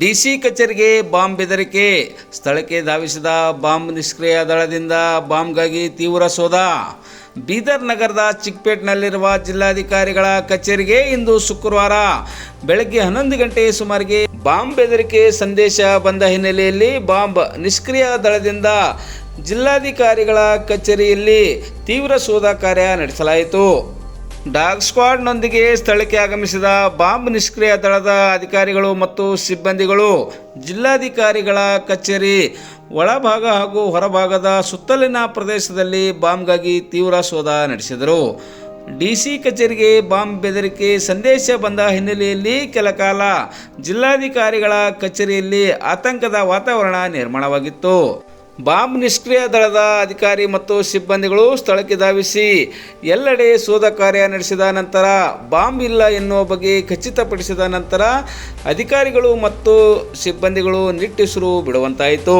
DC ಕಚೇರಿಗೆ bomb ಬೆದರಿಕೆ ಸ್ಥಳಕ್ಕೆ ಧಾವಿಸಿದ ಬಾಂಬ್ ನಿಷ್ಕ್ರಿಯ ದಳದಿಂದ ಬಾಂಬ್ಗಾಗಿ ತೀವ್ರ ಶೋಧ ಬೀದರ್ ನಗರದ ಚಿಕ್ಕಪೇಟ್ನಲ್ಲಿರುವ ಜಿಲ್ಲಾಧಿಕಾರಿಗಳ ಕಚೇರಿಗೆ ಇಂದು ಶುಕ್ರವಾರ ಬೆಳಗ್ಗೆ ಹನ್ನೊಂದು ಗಂಟೆ ಸುಮಾರಿಗೆ ಬಾಂಬ್ ಬೆದರಿಕೆ ಸಂದೇಶ ಬಂದ ಹಿನ್ನೆಲೆಯಲ್ಲಿ ಬಾಂಬ್ ನಿಷ್ಕ್ರಿಯ ದಳದಿಂದ ಜಿಲ್ಲಾಧಿಕಾರಿಗಳ ಕಚೇರಿಯಲ್ಲಿ ತೀವ್ರ ಶೋಧ ಕಾರ್ಯ ನಡೆಸಲಾಯಿತು. ಡಾಗ್ ಸ್ಕ್ವಾಡ್ನೊಂದಿಗೆ ಸ್ಥಳಕ್ಕೆ ಆಗಮಿಸಿದ ಬಾಂಬ್ ನಿಷ್ಕ್ರಿಯ ದಳದ ಅಧಿಕಾರಿಗಳು ಮತ್ತು ಸಿಬ್ಬಂದಿಗಳು ಜಿಲ್ಲಾಧಿಕಾರಿಗಳ ಕಚೇರಿ ಒಳಭಾಗ ಹಾಗೂ ಹೊರಭಾಗದ ಸುತ್ತಲಿನ ಪ್ರದೇಶದಲ್ಲಿ ಬಾಂಬ್ಗಾಗಿ ತೀವ್ರ ಶೋಧ ನಡೆಸಿದರು. ಡಿಸಿ ಕಚೇರಿಗೆ ಬಾಂಬ್ ಬೆದರಿಕೆ ಸಂದೇಶ ಬಂದ ಹಿನ್ನೆಲೆಯಲ್ಲಿ ಕೆಲ ಕಾಲ ಜಿಲ್ಲಾಧಿಕಾರಿಗಳ ಕಚೇರಿಯಲ್ಲಿ ಆತಂಕದ ವಾತಾವರಣ ನಿರ್ಮಾಣವಾಗಿತ್ತು. ಬಾಂಬ್ ನಿಷ್ಕ್ರಿಯ ದಳದ ಅಧಿಕಾರಿ ಮತ್ತು ಸಿಬ್ಬಂದಿಗಳು ಸ್ಥಳಕ್ಕೆ ಧಾವಿಸಿ ಎಲ್ಲೆಡೆ ಶೋಧ ಕಾರ್ಯ ನಡೆಸಿದ ನಂತರ ಬಾಂಬ್ ಇಲ್ಲ ಎನ್ನುವ ಬಗ್ಗೆ ಖಚಿತಪಡಿಸಿದ ನಂತರ ಅಧಿಕಾರಿಗಳು ಮತ್ತು ಸಿಬ್ಬಂದಿಗಳು ನಿಟ್ಟುಸಿರು ಬಿಡುವಂತಾಯಿತು.